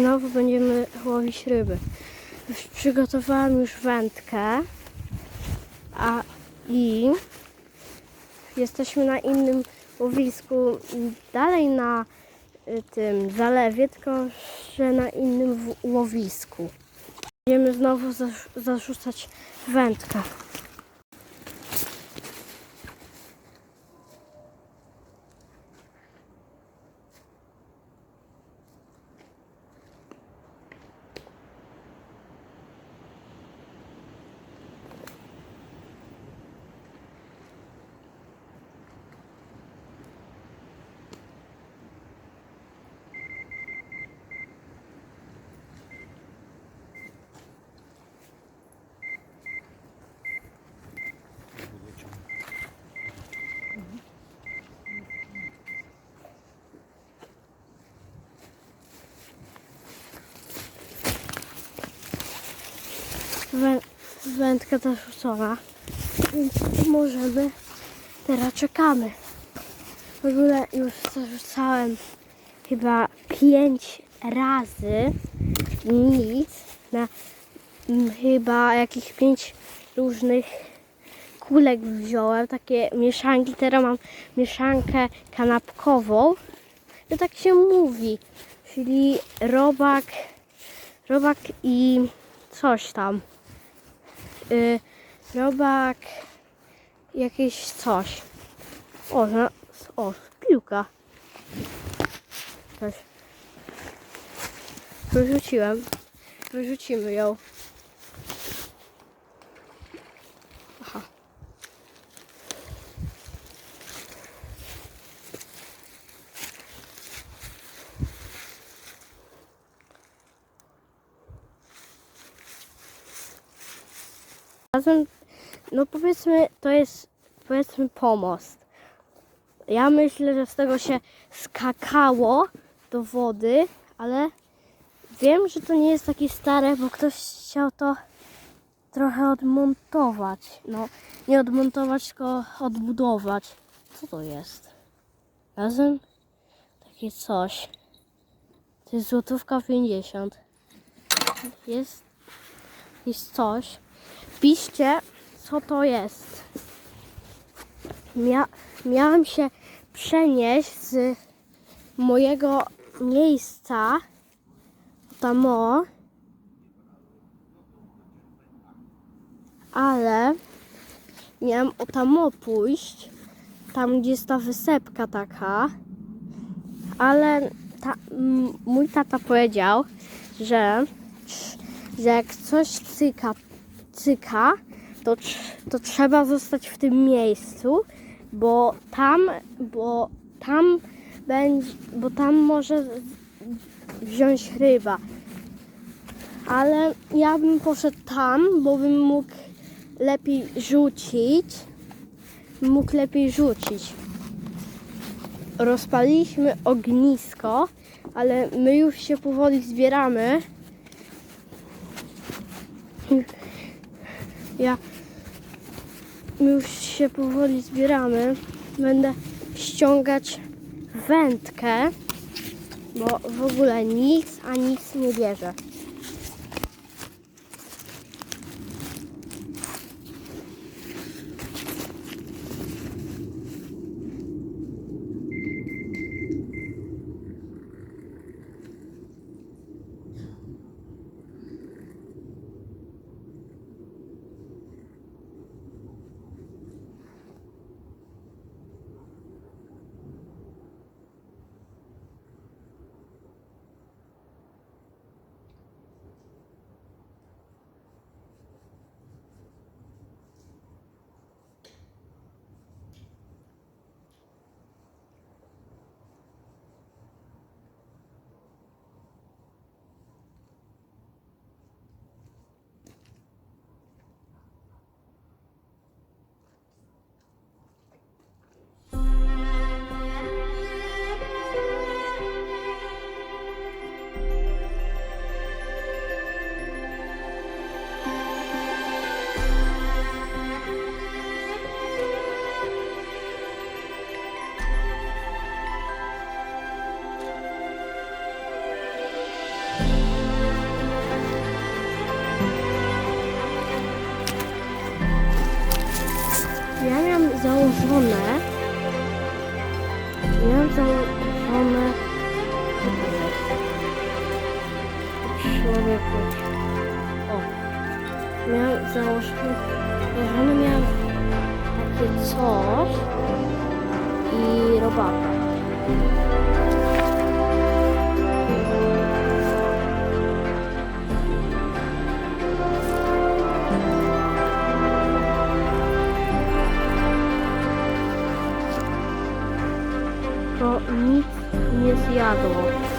Znowu będziemy łowić ryby. Przygotowałam już wędkę, a i jesteśmy na innym łowisku, dalej na y, tym zalewie, tylko że na innym łowisku. Będziemy znowu zarzucać wędkę. Wę- wędka zarzucona, więc możemy, teraz czekamy. W ogóle już zarzucałem chyba pięć razy nic na mm, chyba jakieś pięć różnych kulek wziąłem, takie mieszanki. Teraz mam mieszankę kanapkową. To tak się mówi, czyli robak, robak i coś tam. Y, robak, jakieś coś. O, na, o, piłka. Coś. Wyrzuciłem. Wyrzucimy ją. Razem, no powiedzmy, to jest powiedzmy pomost. Ja myślę, że z tego się skakało do wody, ale wiem, że to nie jest takie stare, bo ktoś chciał to trochę odmontować. No, nie odmontować, tylko odbudować. Co to jest? Razem takie coś. To jest złotówka 50. Jest, jest coś. Piszcie, co to jest. Mia miałam się przenieść z mojego miejsca tam o, ale miałam o tam pójść, tam gdzie jest ta wysepka taka, ale ta, mój tata powiedział, że, że jak coś cyka, cyka to, to trzeba zostać w tym miejscu, bo tam, bo tam będzie, bo tam może wziąć ryba. Ale ja bym poszedł tam, bo bym mógł lepiej rzucić. Mógł lepiej rzucić. Rozpaliliśmy ognisko, ale my już się powoli zbieramy. Ja my już się powoli zbieramy. Będę ściągać wędkę, bo w ogóle nic, a nic nie bierze. Ja miałam założone. Miałam założone. Człowieku. O. Miałam założone. Założone miałam takie coś i robaka. To nic nie zjadło.